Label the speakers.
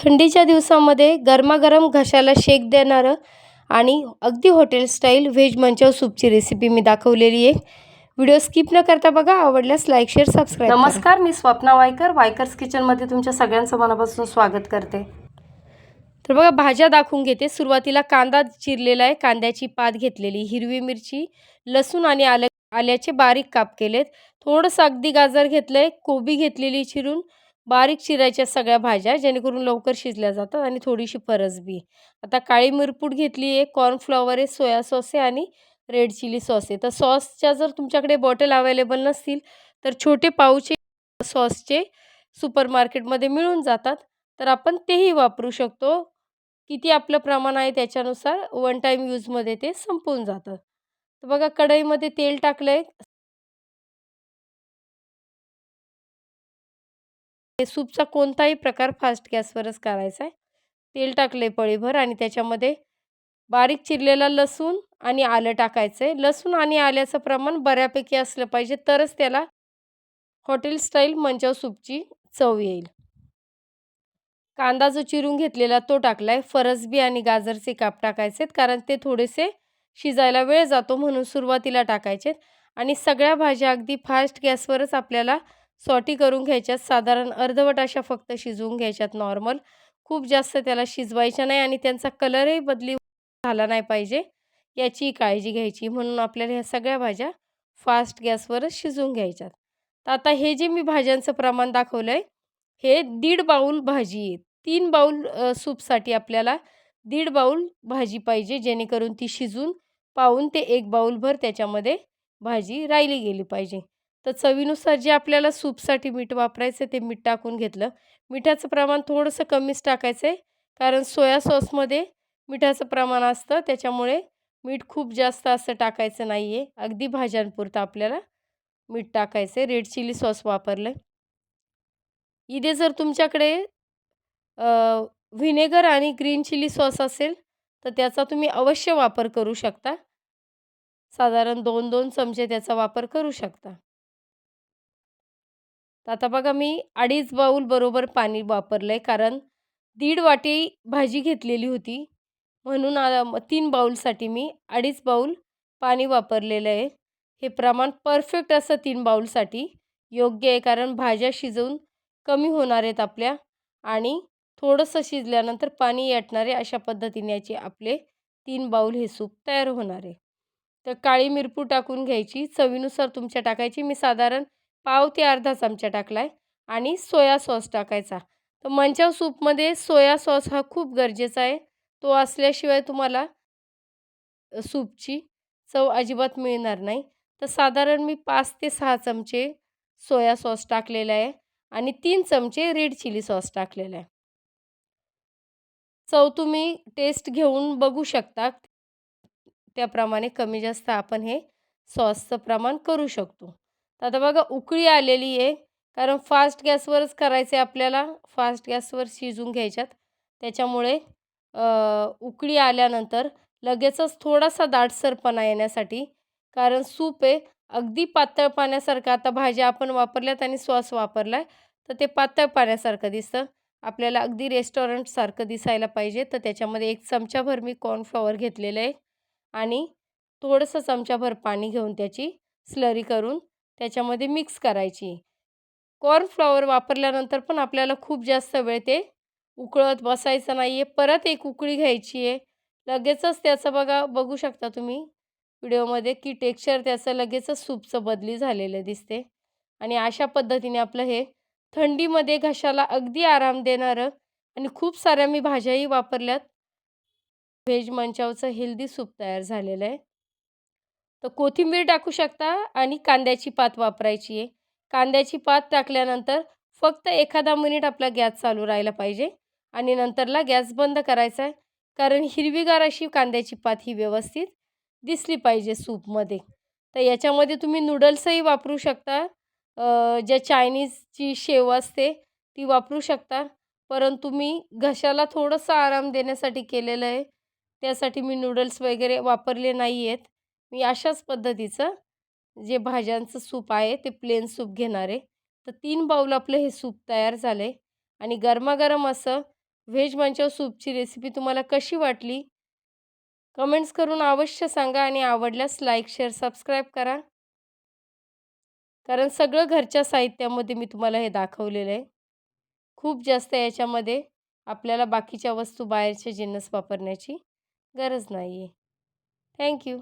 Speaker 1: थंडीच्या दिवसामध्ये गरमागरम घशाला शेक देणारं आणि अगदी हॉटेल स्टाईल व्हेज मंचाव सूपची रेसिपी मी दाखवलेली आहे. व्हिडिओ स्किप न करता बघा आवडल्यास लाईक शेअर सबस्क्राईब नमस्कार मी स्वप्ना वायकर. वायकर्स किचनमध्ये तुमच्या सगळ्यांचं मनापासून स्वागत करते. तर बघा भाज्या दाखवून घेते. सुरुवातीला कांदा चिरलेला आहे. कांद्याची पात घेतलेली हिरवी मिरची लसूण आणि आलं आल्याचे बारीक काप केलेत. थोडंसं अगदी गाजर घेतलं आहे कोबी घेतलेली चिरून. बारीक चिरायच्या सगळ्या भाज्या जेणेकरून लवकर शिजल्या जातात आणि थोडीशी फरसबी आता काळी मिरपूड घेतली आहे कॉर्नफ्लॉवर आहे सोया सॉस आहे आणि रेड चिली सॉस आहे. तर सॉसच्या जर तुमच्याकडे बॉटल अवेलेबल नसतील तर छोटे पाऊचे सॉसचे सुपर मार्केटमध्ये मिळून जातात. तर आपण तेही वापरू शकतो. किती आपलं प्रमाण आहे त्याच्यानुसार वन टाईम यूजमध्ये ते संपून जातं. तर बघा कढईमध्ये तेल टाकलं आहे सूपचा कोणताही प्रकार फास्ट गॅसवरच करायचा आहे. तेल टाकले पळीभर आणि त्याच्यामध्ये बारीक चिरलेला लसूण आणि आलं टाकायचं आहे. लसूण आणि आल्याचं प्रमाण बऱ्यापैकी असलं पाहिजे तरच त्याला हॉटेल स्टाईल मंचाव सूपची चव येईल. कांदा जो चिरून घेतलेला तो टाकला आहे फरसबी आणि गाजरचे काप टाकायचे कारण ते थोडेसे शिजायला वेळ जातो म्हणून सुरुवातीला टाकायचे आणि सगळ्या भाज्या अगदी फास्ट गॅसवरच आपल्याला सॉटी करून घ्यायच्यात. साधारण अर्धवट अशा फक्त शिजवून घ्यायच्यात नॉर्मल. खूप जास्त त्याला शिजवायच्या नाही आणि त्यांचा कलरही बदली झाला नाही पाहिजे. याची काळजी घ्यायची. म्हणून आपल्याला ह्या सगळ्या भाज्या फास्ट गॅसवरच शिजवून घ्यायच्यात. तर आता हे जे मी भाज्यांचं प्रमाण दाखवलं आहे हे दीड बाऊल भाजी आहे तीन बाऊल सूपसाठी आपल्याला दीड बाऊल भाजी पाहिजे जेणेकरून ती शिजून पाहून ते एक बाऊलभर त्याच्यामध्ये भाजी राहिली गेली पाहिजे. तर चवीनुसार जे आपल्याला सूपसाठी मीठ वापरायचं ते मीठ टाकून घेतलं. मिठाचं प्रमाण थोडंसं कमीच टाकायचं आहे कारण सोया सॉसमध्ये मिठाचं प्रमाण असतं त्याच्यामुळे मीठ खूप जास्त असं टाकायचं नाही आहे अगदी भाज्यांपुरतं आपल्याला मीठ टाकायचं आहे रेड चिली सॉस वापरलं आहे इथे जर तुमच्याकडे व्हिनेगर आणि ग्रीन चिली सॉस असेल तर त्याचा तुम्ही अवश्य वापर करू शकता. साधारण दोन दोन चमचे त्याचा वापर करू शकता. तर आता बघा मी अडीच बाऊल बरोबर पाणी वापरलं आहे कारण दीड वाटी भाजी घेतलेली होती. म्हणून तीन बाऊलसाठी मी अडीच बाऊल पाणी वापरलेलं आहे. हे प्रमाण परफेक्ट असं तीन बाऊलसाठी योग्य आहे कारण भाज्या शिजवून कमी होणार आहेत आपल्या आणि थोडंसं शिजल्यानंतर पाणी याटणारे अशा पद्धतीने याचे आपले तीन बाऊल हे सूप तयार होणार आहे. तर काळी मिरपू टाकून घ्यायची चवीनुसार तुमच्या टाकायची. मी साधारण पाव ते अर्धा चमचा टाकला आहे आणि सोया सॉस टाकायचा. तर मंचाव सूपमध्ये सोया सॉस हा खूप गरजेचा आहे. तो असल्याशिवाय तुम्हाला सूपची चव अजिबात मिळणार नाही. तर साधारण मी पाच ते सहा चमचे सोया सॉस टाकलेला आहे आणि तीन चमचे रेड चिली सॉस टाकलेला आहे. चव तुम्ही टेस्ट घेऊन बघू शकता. त्याप्रमाणे कमी जास्त आपण हे सॉसचं प्रमाण करू शकतो. तर आता बघा उकळी आलेली आहे. कारण फास्ट गॅसवरच करायचं आहे आपल्याला. फास्ट गॅसवर शिजून घ्यायच्यात. त्याच्यामुळे उकळी आल्यानंतर लगेचच थोडासा दाटसरपणा येण्यासाठी कारण सूप आहे. अगदी पातळ पाण्यासारखं आता भाज्या आपण वापरल्यात आणि सॉस वापरला आहे तर ते पातळ पाण्यासारखं दिसतं. आपल्याला अगदी रेस्टॉरंटसारखं दिसायला पाहिजे. तर त्याच्यामध्ये एक चमचाभर मी कॉर्नफ्लॉवर घेतलेलं आहे. आणि थोडंसं चमचाभर पाणी घेऊन त्याची स्लरी करून त्याच्यामध्ये मिक्स करायची. कॉर्नफ्लॉवर वापरल्यानंतर पण आपल्याला खूप जास्त वेळ ते उकळत बसायचं नाही आहे परत एक उकळी घ्यायची आहे. लगेचच त्याचं बघा बघू शकता तुम्ही व्हिडिओमध्ये की टेक्स्चर त्याचं लगेचच सूपचं बदली झालेलं दिसते. आणि अशा पद्धतीने आपलं हे थंडीमध्ये घशाला अगदी आराम देणारं आणि खूप साऱ्या मी भाज्याही वापरल्यात. व्हेज मंचावचं हेल्दी सूप तयार झालेलं आहे. तर कोथिंबीर टाकू शकता आणि कांद्याची पात वापरायची आहे. कांद्याची पात टाकल्यानंतर फक्त एखादा मिनिट आपला गॅस चालू राहायला पाहिजे आणि नंतरला गॅस बंद करायचा आहे. कारण हिरवीगार अशी कांद्याची पात ही व्यवस्थित दिसली पाहिजे सूपमध्ये तर याच्यामध्ये तुम्ही नूडल्सही वापरू शकता. ज्या चायनीजची शेव असते ती वापरू शकता. परंतु मी घशाला थोडंसं आराम देण्यासाठी केलेलं आहे. त्यासाठी मी नूडल्स वगैरे वापरले नाही आहेत मी अशाच पद्धतीचं जे भाज्यांचं सूप आहे ते प्लेन सूप घेणार आहे. तर तीन बाऊल आपलं हे सूप तयार झालं आहे आणि गरमागरम असं व्हेज मंचाव सूपची रेसिपी तुम्हाला कशी वाटली? कमेंट्स करून अवश्य सांगा आणि आवडल्यास लाईक शेअर सबस्क्राईब करा. कारण सगळं घरच्या साहित्यामध्ये मी तुम्हाला हे दाखवलेलं आहे. खूप जास्त याच्यामध्ये आपल्याला बाकीच्या वस्तू बाहेरचे जिन्नस वापरण्याची गरज नाही आहे थँक्यू